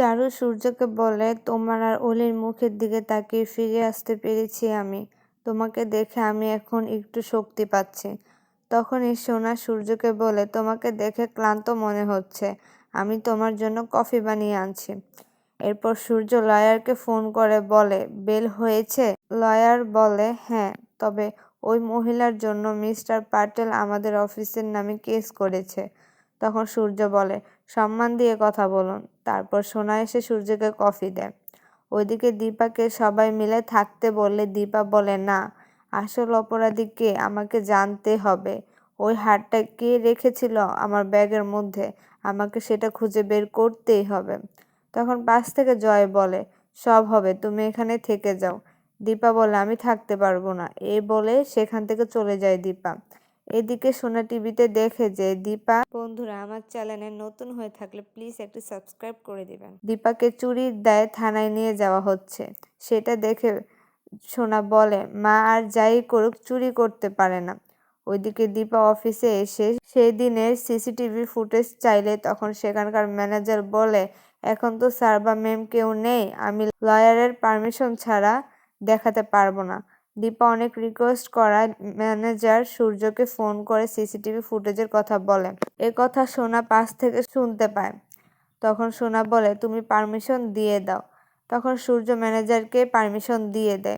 চারু সূর্যকে বলে, তোমার আর অলির মুখের দিকে তাকিয়ে ফিরে আসতে পেরেছি আমি। তোমাকে দেখে আমি এখন একটু শক্তি পাচ্ছি। তখনই সোনা সূর্যকে বলে, তোমাকে দেখে ক্লান্ত মনে হচ্ছে। আমি তোমার জন্য কফি বানিয়ে আনছি। এরপর সূর্য লয়ারকে ফোন করে বলে, বেল হয়েছে? লয়ার বলে হ্যাঁ তবে ওই মহিলার জন্য মিস্টার পাটেল আমাদের অফিসের নামে কেস করেছে। তখন সূর্য বলে, সম্মান দিয়ে কথা বলুন। তারপর সোনা এসে সূর্যকে কফি দেয়। ওইদিকে দীপাকে সবাই মিলে থাকতে বললে দীপা বলে, না, আসল অপরাধী কে? আমাকে জানতে হবে। ওই হারটা কে রেখেছিল আমার ব্যাগের মধ্যে? আমাকে সেটা খুঁজে বের করতেই হবে। তখন পাশ থেকে জয় বলে, সব হবে, তুমি এখানে থেকে যাও। দীপা বলে, আমি থাকতে পারব না। এ বলে সেখান থেকে চলে যায় দীপা। এদিকে সোনা টিভিতে দেখে যে দীপা, বন্ধুরা, আমার চ্যানেলে নতুন হয়ে থাকলে প্লিজ একটু সাবস্ক্রাইব করে দিবেন। দীপাকে চুরির দায়ে থানায় নিয়ে যাওয়া হচ্ছে। সেটা দেখে সোনা বলে, মা আর যাই করুক, চুরি করতে পারে না। ওইদিকে দীপা অফিসে এসে সেই দিনের সিসিটিভি ফুটেজ চাইলে তখন সেখানকার ম্যানেজার বলে, এখন তো স্যার বা ম্যাম কেউ নেই, আমি লয়ারের পারমিশন ছাড়া দেখাতে পারব না। দীপা অনেক রিকোয়েস্ট করায় ম্যানেজার সূর্যকে ফোন করে সিসিটিভি ফুটেজের কথা বলে। এ কথা সোনা পাশ থেকে শুনতে পায়। তখন সোনা বলে, তুমি পারমিশন দিয়ে দাও। তখন সূর্য ম্যানেজারকে পারমিশন দিয়ে দেয়।